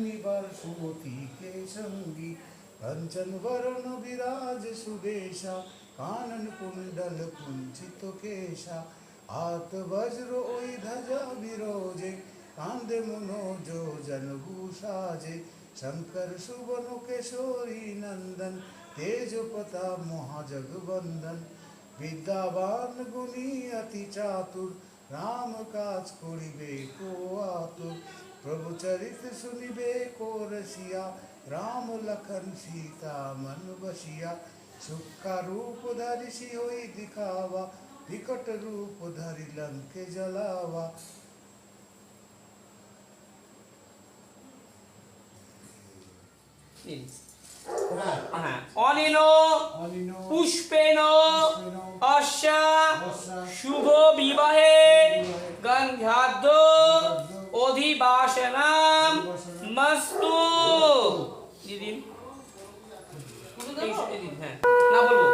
निवासुमति के संगी कंचन, वरण, विराज, सुदेशा, कानन, कुंडल, कुंचित, केशा। हाथ, वज्र, ओई धजा विरोजे, कांदे, मनोज, जन, भूषाजे। शंकर, सुवन, केशोरी, नंदन, तेज पता महाजग महाजगवंदन विद्यावान, गुणी, अति चातुर, राम काज करिबे को আতুর প্রভু চরিত শুনিবে কো রসিয়া রাম লখন সীতা মন বসিয়া সুখা রূপ ধরি হই দিখাवा বিকট রূপ ধরি লঙ্কে জ্বলাवा নিন। হ্যাঁ। হ্যাঁ। অনিল অনিন পুষ্পেন অশ্বা শুভ বিবাহে सलाम मस्तू ये दिन ना बोलो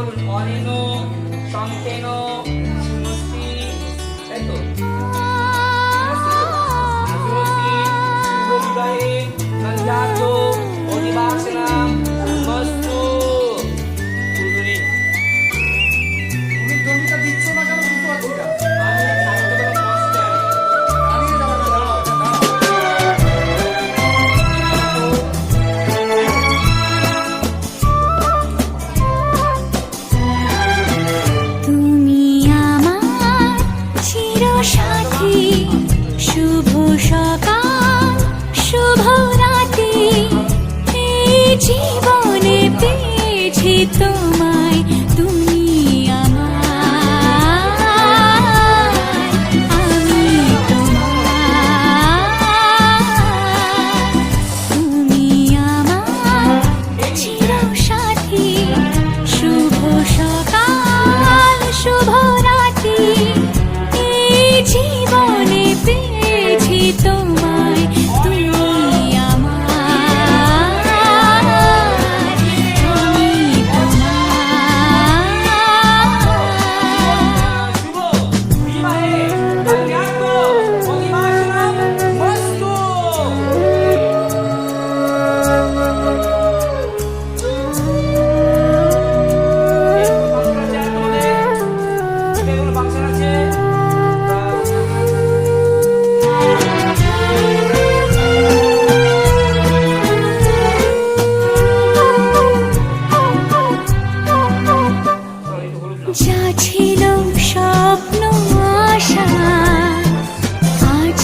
যেমন অনিনো সংকেনো সুমতি তাই তো সুমতি শুভ বিবাহে সঞ্জাত অধিবাসনা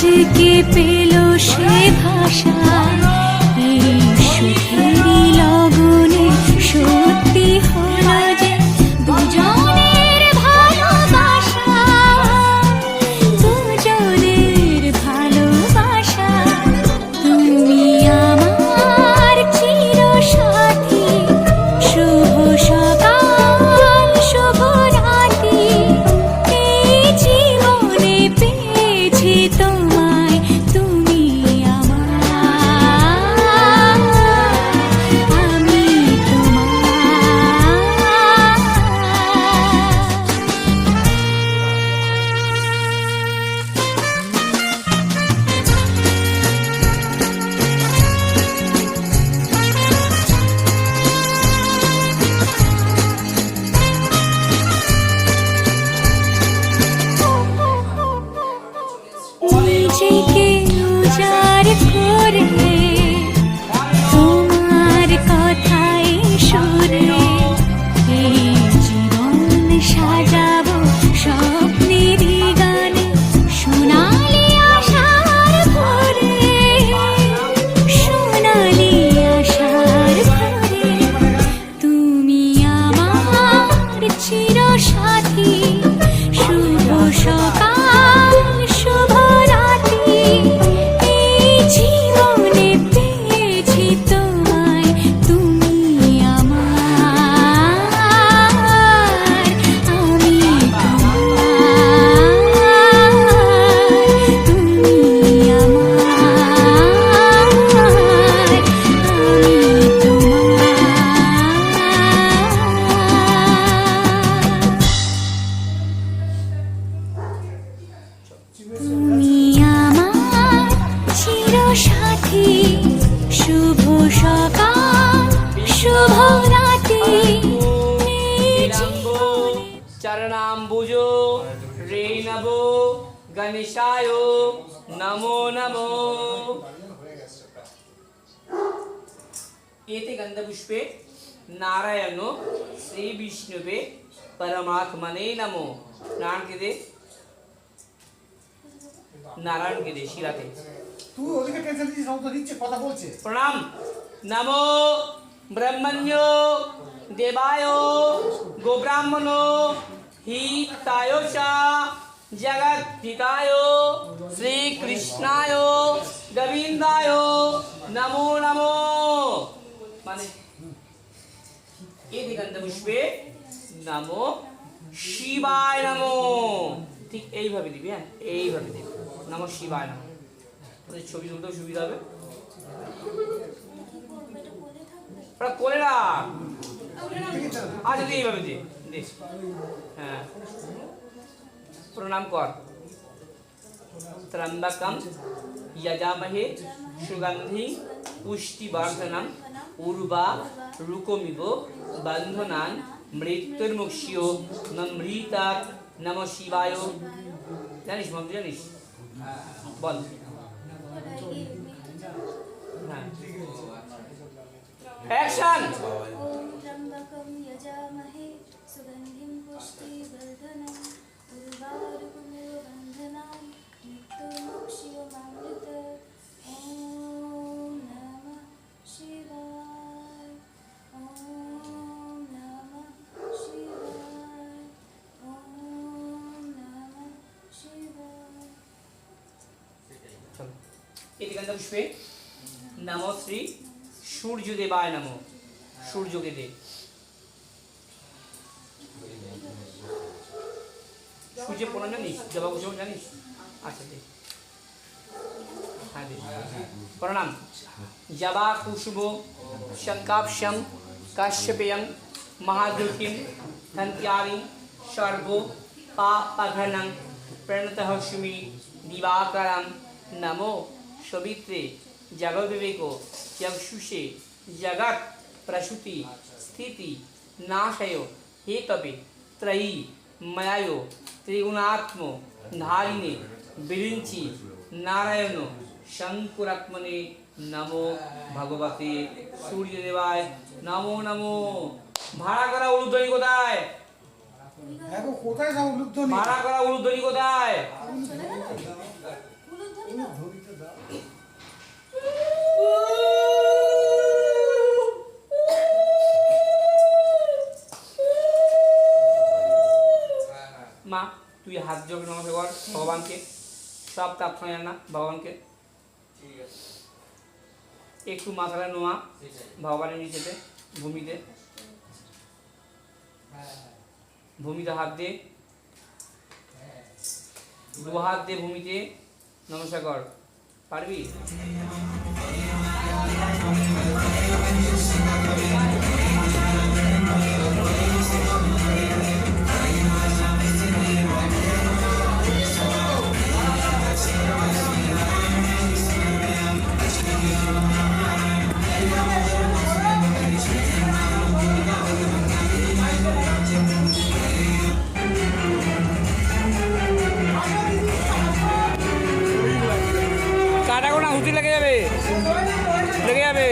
যে কি পেল সে ভাষা? एते গন্ধপুষ্পে নারায়ণ শ্রী परमात्मने পরমাত্মনে नारायण के दे নারায়ণ কে দেশি রাতে তুই ওদিকে টেনশন দিছিস শব্দ দিচ্ছে কথা বলছে প্রণাম নমো ব্রহ্মণ্য দেবায় গোব্রাহ্মণ হিতায় চা শ্রীকৃষ্ণায় গোবিন্দায় নমো নমো পুষ্পে নাম। শিবায় নাম। ঠিক এইভাবে দিবি হ্যাঁ? এইভাবে দিবি। নাম শিবায় নাম। ছবি তুলতেও সুবিধা হবে। ওরা কোলে না আচ্ছা দি এইভাবে দি দিস হ্যাঁ। প্রণাম কর। ত্রম্বকম যজামহে সুগন্ধি পুষ্টিবর্ধনম উর্বা রুকমিব বন্ধনান মৃত্যুর্মুক্ষিয় নমৃতাৎ নম শিবায় জানিস মন্ত্র জানিস বল হ্যাঁ অ্যাকশন ॐ त्र्यम्बकं এদিকান্ত পুষ্পে নম শ্রী সূর্যদেবায় নম। সূর্যকে দে সূর্যের প্রণাম জানিস? জবা কুসুম জানিস? আচ্ছা হ্যাঁ দে। প্রণাম। জবা কুসুম শঙ্কাক্ষম কাশ্যপেয়ং মহাদুর্কিম ধন্ত্যারি সর্ব পাপঘনং প্রণতহস্মি দিবাকরম। নমো। সবিত্রে জগবিবেক চক্ষুষে জগৎ প্রসূতি স্থিতি নাশয় হেতবে ত্রয়ী ময়ায় ত্রিগুণাত্ম ধারিণে বিরিঞ্চি নারায়ণ শঙ্কুরাত্মনে নমো ভগবতে সূর্যদেবায় নমো নমো। ভাড়া করা উলুধ্বনি? কোথায় ভাড়া করা উলুধ্বনি কোথায়? মা, তুই হাত যোগ নমস্কার কর ভগবানকে। সব প্রার্থনা জানা ভগবানকে। একটু মাথাটা নোয়া, ভগবানের নিচেতে ভূমিতে ভূমিতে হাত দে। দু হাত দে ভূমিতে। নমস্কার কর। পারবি? কাটা কোনা হুতি লেগে যাবে। লেগে যাবে।